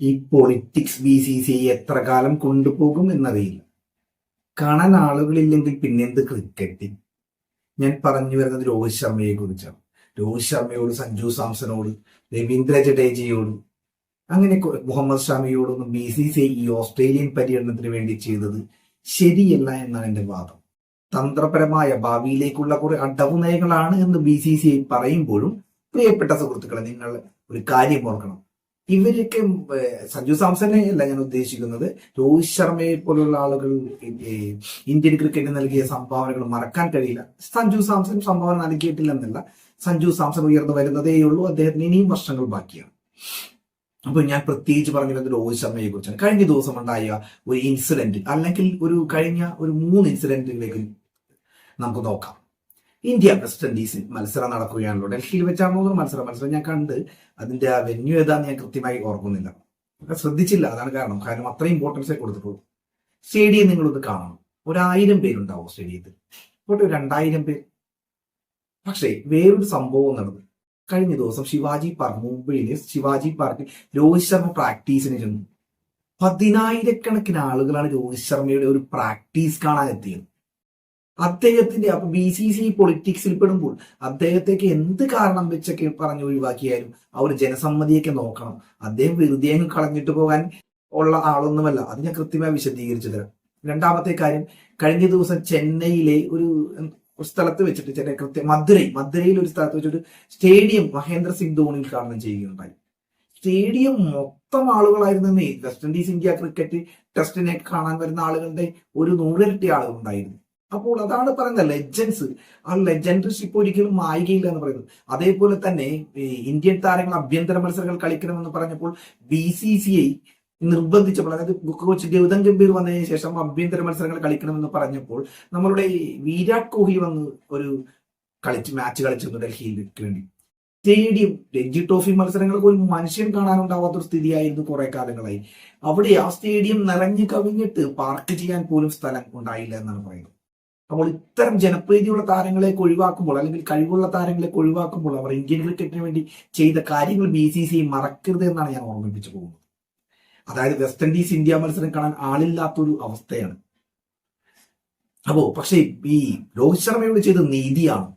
ഈ politics B C C എത്ര കാലം കൊണ്ടുപോകും എന്നറിയില്ല. കാണാൻ ആളുകളില്ലെങ്കിൽ പിന്നെന്ത് ക്രിക്കറ്റ് ഞാൻ പറഞ്ഞു വരുന്നത് രോഹിത് ശർമ്മയെ കുറിച്ചാണ്. രോഹിത് ശർമ്മയോട് സഞ്ജു സാംസനോട് രവീന്ദ്ര ജഡേജയോട് അങ്ങനെ Mohammed ഷാമിയോടൊന്നും B C C I Australian പര്യടനത്തിന് വേണ്ടി ചെയ്തത് ശരിയല്ല എന്നാണ് എന്റെ വാദം. തന്ത്രപരമായ ഭാവിയിലേക്കുള്ള കുറെ അടവ് നയങ്ങളാണ് എന്ന് ബി സി സി ഐ പറയുമ്പോഴും പ്രിയപ്പെട്ട സുഹൃത്തുക്കളെ നിങ്ങൾ ഒരു കാര്യം ഓർക്കണം. ഇവരൊക്കെ സഞ്ജു സാംസനെ അല്ല ഞാൻ ഉദ്ദേശിക്കുന്നത്. രോഹിത് ശർമ്മയെ പോലുള്ള ആളുകൾ ഇന്ത്യൻ ക്രിക്കറ്റിന് നൽകിയ സംഭാവനകൾ മറക്കാൻ കഴിയില്ല. സഞ്ജു സാംസൺ സംഭാവന നൽകിയിട്ടില്ലെന്നല്ല. സഞ്ജു സാംസൺ ഉയർന്നു വരുന്നതേ ഉള്ളൂ. അദ്ദേഹത്തിന് ഇനിയും വർഷങ്ങൾ ബാക്കിയാണ്. അപ്പൊ ഞാൻ പ്രത്യേകിച്ച് പറഞ്ഞിരുന്നത് രോഹിത് ശർമ്മയെ കുറിച്ചാണ്. കഴിഞ്ഞ ദിവസം ഉണ്ടായ ഒരു ഇൻസിഡന്റ് അല്ലെങ്കിൽ ഒരു കഴിഞ്ഞ ഒരു മൂന്ന് ഇൻസിഡന്റിലേക്ക് നമുക്ക് നോക്കാം. ഇന്ത്യ വെസ്റ്റ് ഇൻഡീസിൽ മത്സരം നടക്കുകയാണല്ലോ. ഡൽഹിയിൽ വെച്ചാണ് മത്സരം മത്സരം ഞാൻ കണ്ട് അതിന്റെ ആ വെന്യൂ ഏതാന്ന് ഞാൻ കൃത്യമായി ഓർക്കുന്നില്ല. ശ്രദ്ധിച്ചില്ല. അതാണ് കാരണം. കാരണം അത്രയും ഇമ്പോർട്ടൻസേ കൊടുത്തിട്ടുള്ളൂ. സ്റ്റേഡിയം നിങ്ങളൊന്ന് കാണണം. ഒരായിരം പേരുണ്ടാവും സ്റ്റേഡിയത്തിൽ. ഇപ്പോട്ടെ രണ്ടായിരം പേര്. പക്ഷേ വേറൊരു സംഭവം നടന്നു. കഴിഞ്ഞ ദിവസം ശിവാജി പാർക്ക് മുംബൈയിലെ ശിവാജി പാർക്കിൽ രോഹിത് ശർമ്മ പ്രാക്ടീസിന് ചെന്നു. പതിനായിരക്കണക്കിന് ആളുകളാണ് രോഹിത് ശർമ്മയുടെ ഒരു പ്രാക്ടീസ് കാണാൻ എത്തിയത് അദ്ദേഹത്തിന്റെ അപ്പൊ ബി സി സി പൊളിറ്റിക്സിൽ പെടുമ്പോൾ അദ്ദേഹത്തേക്ക് എന്ത് കാരണം വെച്ചൊക്കെ പറഞ്ഞു ഒഴിവാക്കിയാലും ആ ഒരു ജനസമ്മതിയൊക്കെ നോക്കണം. അദ്ദേഹം വെറുതെ കളഞ്ഞിട്ട് പോകാൻ ഉള്ള ആളൊന്നുമല്ല. അത് ഞാൻ കൃത്യമായി വിശദീകരിച്ചു തരാം രണ്ടാമത്തെ കാര്യം കഴിഞ്ഞ ദിവസം ചെന്നൈയിലെ ഒരു സ്ഥലത്ത് വെച്ചിട്ട് ചെന്നൈ കൃത്യം മധുരൈ മധുരയിൽ ഒരു സ്ഥലത്ത് വെച്ചിട്ട് സ്റ്റേഡിയം മഹേന്ദ്ര സിംഗ് ധോണി ഉദ്ഘാടനം ചെയ്യുകയുണ്ടായി. സ്റ്റേഡിയം മൊത്തം ആളുകളായിരുന്നേ വെസ്റ്റ് ഇൻഡീസ് ഇന്ത്യ ക്രിക്കറ്റ് ടെസ്റ്റിനെ കാണാൻ വരുന്ന ആളുകളുടെ ഒരു നൂറിരട്ടി ആളുകൾ ഉണ്ടായിരുന്നു അപ്പോൾ അതാണ് പറയുന്നത് ലെജൻസ് ആ ലെജൻഡർഷിപ്പ് ഒരിക്കലും മായുകയില്ല എന്ന് പറയുന്നത്. അതേപോലെ തന്നെ ഇന്ത്യൻ താരങ്ങൾ അഭ്യന്തര മത്സരങ്ങൾ കളിക്കണമെന്ന് പറഞ്ഞപ്പോൾ ബി സി സി ഐ നിർബന്ധിച്ചപ്പോൾ അതായത് കോച്ച് ഗൗതം ഗംഭീർ വന്നതിന് ശേഷം അഭ്യന്തര മത്സരങ്ങൾ കളിക്കണമെന്ന് പറഞ്ഞപ്പോൾ നമ്മളുടെ വിരാട് കോഹ്ലി വന്ന് ഒരു കളിച്ച് മാച്ച് കളിച്ചിരുന്നു ഡൽഹിയിലേക്ക് വേണ്ടി. സ്റ്റേഡിയം രഞ്ജി ട്രോഫി മത്സരങ്ങൾക്ക് ഒരു മനുഷ്യൻ കാണാനുണ്ടാവാത്ത ഒരു സ്ഥിതിയായിരുന്നു കുറെ കാലങ്ങളായി. അവിടെ ആ സ്റ്റേഡിയം നിറഞ്ഞു കവിഞ്ഞിട്ട് പാർക്ക് ചെയ്യാൻ പോലും സ്ഥലം ഉണ്ടായില്ല എന്നാണ് പറയുന്നത്. അപ്പോൾ ഇത്തരം ജനപ്രീതിയുള്ള താരങ്ങളെ ഒഴിവാക്കുമ്പോൾ അല്ലെങ്കിൽ കഴിവുള്ള താരങ്ങളെ ഒഴിവാക്കുമ്പോൾ അവർ ഇന്ത്യൻ ക്രിക്കറ്റിന് വേണ്ടി ചെയ്ത കാര്യങ്ങൾ ബി സി സി മറക്കരുത് എന്നാണ് ഞാൻ ഓർമ്മിപ്പിച്ചു പോകുന്നത്. അതായത് വെസ്റ്റ് ഇൻഡീസ് ഇന്ത്യ മത്സരം കാണാൻ ആളില്ലാത്തൊരു അവസ്ഥയാണ്. അപ്പോ പക്ഷേ ഈ രോഹിത് ശർമ്മയോട് ചെയ്ത നീതിയാണ്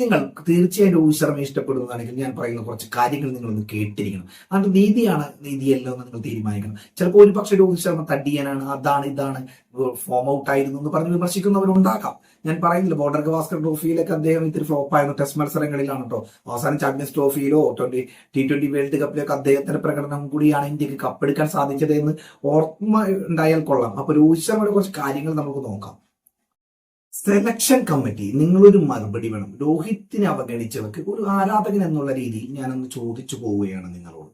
നിങ്ങൾ തീർച്ചയായിട്ടും രോഹിത് ശർമ്മയെ ഇഷ്ടപ്പെടുന്നതാണെങ്കിൽ ഞാൻ പറയുന്ന കുറച്ച് കാര്യങ്ങൾ നിങ്ങൾ ഒന്ന് കേട്ടിരിക്കണം. അതുകൊണ്ട് നീതിയാണ് നീതിയല്ല എന്ന് നിങ്ങൾ തീരുമാനിക്കണം. ചിലപ്പോൾ ഒരു പക്ഷേ രോഹിത് ശർമ്മ തടിയാനാണ് അതാണ് ഇതാണ് ഫോം ഔട്ട് ആയിരുന്നു എന്ന് പറഞ്ഞ് വിമർശിക്കുന്നവരുണ്ടാകാം. ഞാൻ പറയുന്നില്ല ബോർഡർ ഗവാസ്കർ ട്രോഫിയിലൊക്കെ അദ്ദേഹം ഇത്തിരി ഫ്ലോപ്പ് ആയിരുന്നു ടെസ്റ്റ് മത്സരങ്ങളിലാണ് കേട്ടോ. അവസാനം ചാമ്പ്യൻസ് ട്രോഫിയിലോ ട്വന്റി ടി ട്വന്റി വേൾഡ് കപ്പിലൊക്കെ അദ്ദേഹത്തിന്റെ പ്രകടനം കൂടിയാണ് ഇന്ത്യയ്ക്ക് കപ്പെടുക്കാൻ സാധിച്ചത് എന്ന് ഓർമ്മ ഉണ്ടായാൽ കൊള്ളാം. അപ്പൊ രോഹിത് കുറച്ച് കാര്യങ്ങൾ നമുക്ക് നോക്കാം. സെലക്ഷൻ കമ്മിറ്റി നിങ്ങളൊരു മറുപടി വേണം. രോഹിത്തിനെ അവഗണിച്ചവർക്ക് ഒരു ആരാധകൻ എന്നുള്ള രീതിയിൽ ഞാനൊന്ന് ചോദിച്ചു പോവുകയാണ് നിങ്ങളോട്.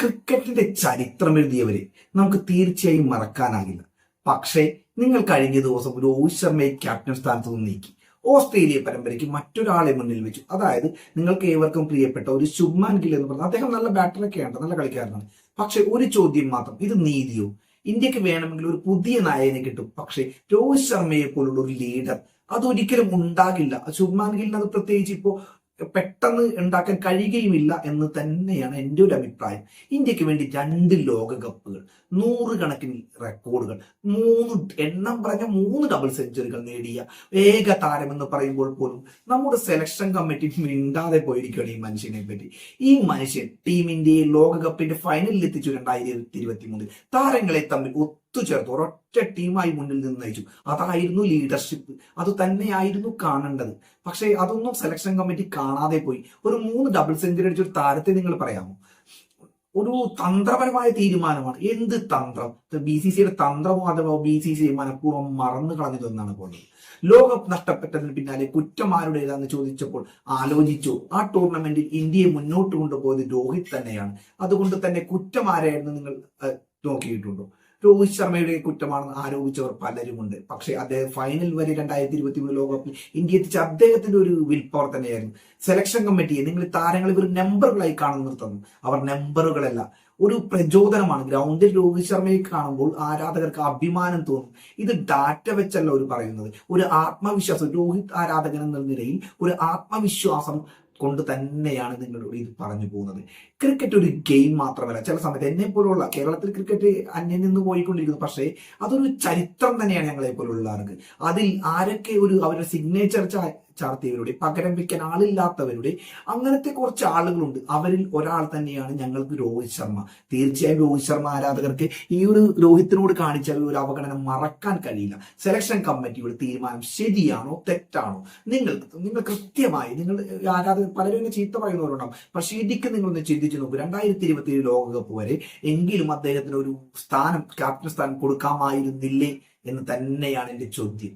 ക്രിക്കറ്റിന്റെ ചരിത്രം എഴുതിയവരെ നമുക്ക് തീർച്ചയായും മറക്കാനാകില്ല. പക്ഷേ നിങ്ങൾ കഴിഞ്ഞ ദിവസം രോഹിത് ശർമ്മയെ ക്യാപ്റ്റൻ സ്ഥാനത്ത് നിന്ന് നീക്കി. ഓസ്ട്രേലിയ പരമ്പരയ്ക്ക് മറ്റൊരാളെ മുന്നിൽ വെച്ചു. അതായത് നിങ്ങൾക്ക് ഏവർക്കും പ്രിയപ്പെട്ട ഒരു ശുഭ്മാൻ ഗിൽ എന്ന് പറഞ്ഞാൽ അദ്ദേഹം നല്ല ബാറ്ററൊക്കെയാണ് നല്ല കളിക്കാരനാണ്. പക്ഷെ ഒരു ചോദ്യം മാത്രം ഇത് നീതിയോ? ഇന്ത്യയ്ക്ക് വേണമെങ്കിൽ ഒരു പുതിയ നായകനെ കിട്ടും. പക്ഷേ രോഹിത് ശർമ്മയെ പോലുള്ള ഒരു ലീഡർ അതൊരിക്കലും ഉണ്ടാകില്ല. ശുഭ്മാൻ ഗില്ലിന് അത് പ്രത്യേകിച്ച് ഇപ്പോ പെട്ടെന്ന് ഉണ്ടാക്കാൻ കഴിയുകയുമില്ല എന്ന് തന്നെയാണ് എന്റെ ഒരു അഭിപ്രായം. ഇന്ത്യയ്ക്ക് വേണ്ടി രണ്ട് ലോകകപ്പുകൾ നൂറുകണക്കിന് റെക്കോർഡുകൾ മൂന്ന് എണ്ണം പറഞ്ഞ മൂന്ന് ഡബിൾ സെഞ്ചുറികൾ നേടിയ ഏക താരമെന്ന് പറയുമ്പോൾ പോലും നമ്മുടെ സെലക്ഷൻ കമ്മിറ്റി മിണ്ടാതെ പോയിരിക്കുകയാണ് ഈ മനുഷ്യനെ പറ്റി. ഈ മനുഷ്യൻ ടീം ഇന്ത്യയെ ലോകകപ്പിന്റെ ഫൈനലിൽ എത്തിച്ചു രണ്ടായിരത്തി ഇരുപത്തി മൂന്നിൽ താരങ്ങളെ തമ്മിൽ ഒത്തുചേർത്ത് ഒരൊറ്റ ടീമായി മുന്നിൽ നിന്ന് നയിച്ചു. അതായിരുന്നു ലീഡർഷിപ്പ് അത് തന്നെയായിരുന്നു കാണേണ്ടത്. പക്ഷേ അതൊന്നും സെലക്ഷൻ കമ്മിറ്റി കാണാതെ പോയി. ഒരു മൂന്ന് ഡബിൾ സെഞ്ചുറി അടിച്ച ഒരു താരത്തെ നിങ്ങൾ പറയാമോ? ഒരു തന്ത്രപരമായ തീരുമാനമാണ്. എന്ത് തന്ത്രം? ബി സി സിയുടെ തന്ത്രമോ അഥവാ ബി സി സി മനഃപൂർവം മറന്നു കളഞ്ഞതെന്നാണ് പോകുന്നത് ലോകകപ്പ് നഷ്ടപ്പെട്ടതിന് പിന്നാലെ കുറ്റം ആരുടേതാന്ന് ചോദിച്ചപ്പോൾ ആലോചിച്ചു. ആ ടൂർണമെന്റിൽ ഇന്ത്യയെ മുന്നോട്ട് കൊണ്ടുപോയത് രോഹിത് തന്നെയാണ്. അതുകൊണ്ട് തന്നെ കുറ്റം ആരായിരുന്നു നിങ്ങൾ നോക്കിയിട്ടുണ്ടോ? രോഹിത് ശർമ്മയുടെ കുറ്റമാണെന്ന് ആരോപിച്ചവർ പലരുമുണ്ട്. പക്ഷേ അദ്ദേഹം ഫൈനൽ വരെ രണ്ടായിരത്തി ഇരുപത്തി മൂന്ന് ലോകകപ്പിൽ ഇന്ത്യ എത്തിച്ച അദ്ദേഹത്തിന്റെ ഒരു വിൽപ്പവർ പവർ തന്നെയായിരുന്നു സെലക്ഷൻ കമ്മിറ്റിയെ നിങ്ങൾ താരങ്ങൾ ഇവർ നമ്പറുകളായി കാണുന്ന നിർത്തുന്നു അവർ നമ്പറുകളല്ല ഒരു പ്രചോദനമാണ്. ഗ്രൗണ്ടിൽ രോഹിത് ശർമ്മയെ കാണുമ്പോൾ ആരാധകർക്ക് അഭിമാനം തോന്നും. ഇത് ഡാറ്റ വെച്ചല്ല ഒരു പറയുന്നത്. ഒരു ആത്മവിശ്വാസം രോഹിത് ആരാധകൻ എന്ന നിലയിൽ ഒരു ആത്മവിശ്വാസം കൊണ്ട് തന്നെയാണ് നിങ്ങളോട് ഇത് പറഞ്ഞു പോകുന്നത്. ക്രിക്കറ്റ് ഒരു ഗെയിം മാത്രമല്ല. ചില സമയത്ത് എന്നെ പോലുള്ള കേരളത്തിൽ ക്രിക്കറ്റ് അന്യം നിന്ന് പോയിക്കൊണ്ടിരിക്കുന്നു. പക്ഷേ അതൊരു ചരിത്രം തന്നെയാണ് ഞങ്ങളെ പോലുള്ള ആൾക്ക് അതിൽ ആരൊക്കെ ഒരു അവരുടെ സിഗ്നേച്ചർ ചാർത്തിയവരുടെ പകരം വെക്കാൻ ആളില്ലാത്തവരുടെ അങ്ങനത്തെ കുറച്ച് ആളുകളുണ്ട്. അവരിൽ ഒരാൾ തന്നെയാണ് ഞങ്ങൾക്ക് രോഹിത് ശർമ്മ. തീർച്ചയായും രോഹിത് ശർമ്മ ആരാധകർക്ക് ഈ ഒരു രോഹിത്തിനോട് കാണിച്ച ഒരു അവഗണന മറക്കാൻ കഴിയില്ല. സെലക്ഷൻ കമ്മിറ്റിയുടെ തീരുമാനം ശരിയാണോ തെറ്റാണോ? നിങ്ങൾ നിങ്ങൾ കൃത്യമായി നിങ്ങൾ ആരാധകർ പലരും ഇങ്ങനെ ചീത്ത പറയുന്നവരുണ്ടാവും. പക്ഷേ ശരിക്കും നിങ്ങളൊന്ന് ചിന്തിച്ചു നോക്കൂ. രണ്ടായിരത്തി ഇരുപത്തി ഏഴ് ലോകകപ്പ് വരെ എങ്കിലും അദ്ദേഹത്തിന് ഒരു സ്ഥാനം ക്യാപ്റ്റൻ സ്ഥാനം കൊടുക്കാമായിരുന്നില്ലേ എന്ന് തന്നെയാണ് എന്റെ ചോദ്യം.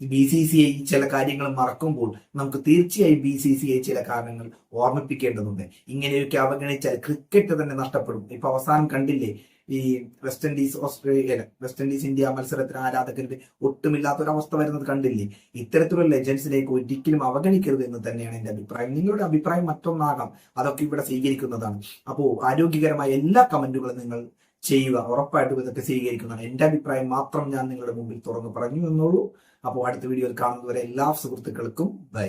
ബി സി സി ഐ ചില കാര്യങ്ങൾ മറക്കുമ്പോൾ നമുക്ക് തീർച്ചയായും ബി സി സി ഐ ചില കാരണങ്ങൾ ഓർമ്മിപ്പിക്കേണ്ടതുണ്ട്. ഇങ്ങനെയൊക്കെ അവഗണിച്ചാൽ ക്രിക്കറ്റ് തന്നെ നഷ്ടപ്പെടും. ഇപ്പൊ അവസാനം കണ്ടില്ലേ? ഈ West Indies Australia West Indies India മത്സരത്തിന് ആരാധകരുടെ ഒട്ടുമില്ലാത്ത ഒരു അവസ്ഥ വരുന്നത് കണ്ടില്ലേ? ഇത്തരത്തിലുള്ള ലെജൻസിലേക്ക് ഒരിക്കലും അവഗണിക്കരുത് എന്ന് തന്നെയാണ് എന്റെ അഭിപ്രായം. നിങ്ങളുടെ അഭിപ്രായം മറ്റൊന്നാകാം. അതൊക്കെ ഇവിടെ സ്വീകരിക്കുന്നതാണ്. അപ്പോൾ ആരോഗ്യകരമായ എല്ലാ കമന്റുകളും നിങ്ങൾ ചെയ്യുക. ഉറപ്പായിട്ടും ഇതൊക്കെ സ്വീകരിക്കുന്നതാണ്. എന്റെ അഭിപ്രായം മാത്രം ഞാൻ നിങ്ങളുടെ മുമ്പിൽ തുറന്നു പറഞ്ഞു എന്നുള്ളൂ. അപ്പോൾ അടുത്ത വീഡിയോയിൽ കാണുന്നവരെ എല്ലാ സുഹൃത്തുക്കൾക്കും ബൈ.